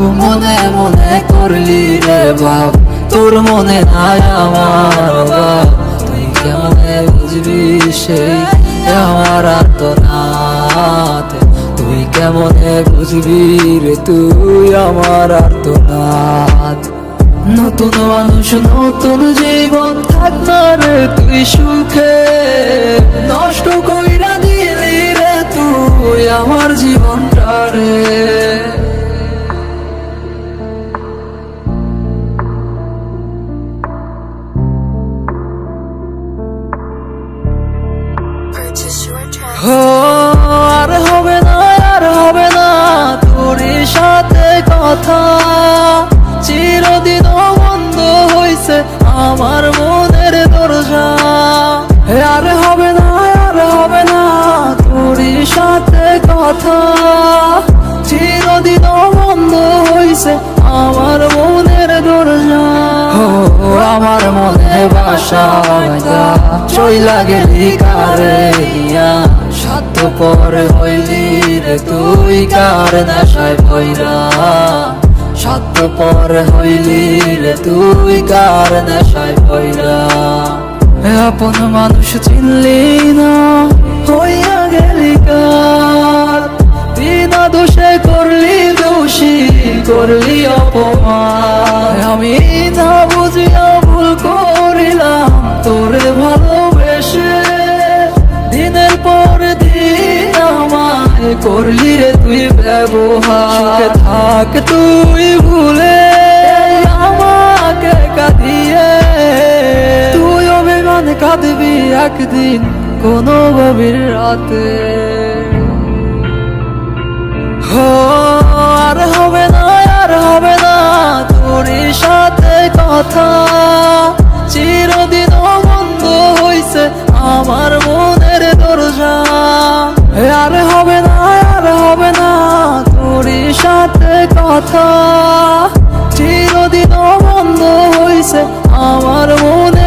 মনে মনে করলি রে বাপ, তোর মনে নাই আমার বাপ তুই কেমনে বুঝবি সেই আমার আর্তনাদ? তুই কেমনে বুঝবি রে তুই আমার আর্তনাদ? নতুন মানুষ, নতুন জীবন থাক না রে তুই সুখে। নষ্ট কইরা দিলি রে তুই আমার জীবনটা আর হবে না, আর হবে না তোর সাথে কথা। চিরদিন বন্ধ হইছে আমার মনের দরজা। আর হবে না, আর হবে না তোর সাথে কথা। চিরদিন বন্ধ হইছে আমার মনের দরজা। আমার মনে বাসা চইলা গেলি কারে পর হইলি রে তুই কার নেশায় ভৈরা? সাত পর হইলি রে তুই কার নেশায় ভৈরা? আপন মানুষ চিনলি না, হইয়া গেলি কার? বিনা দোষে করলি দোষী, করলি অপমান। আমি না করলি রে তুই ব্যবহার। থাক তুই ভুলে। আমাকে কাঁদিয়ে তুই অভিমান কাঁদবি একদিন কোনো গভীর রাতে। আর হবে না, আর হবে না তোর সাথে কথা। কথা। চিরদিন বন্ধ হয়েছে আমার মনে।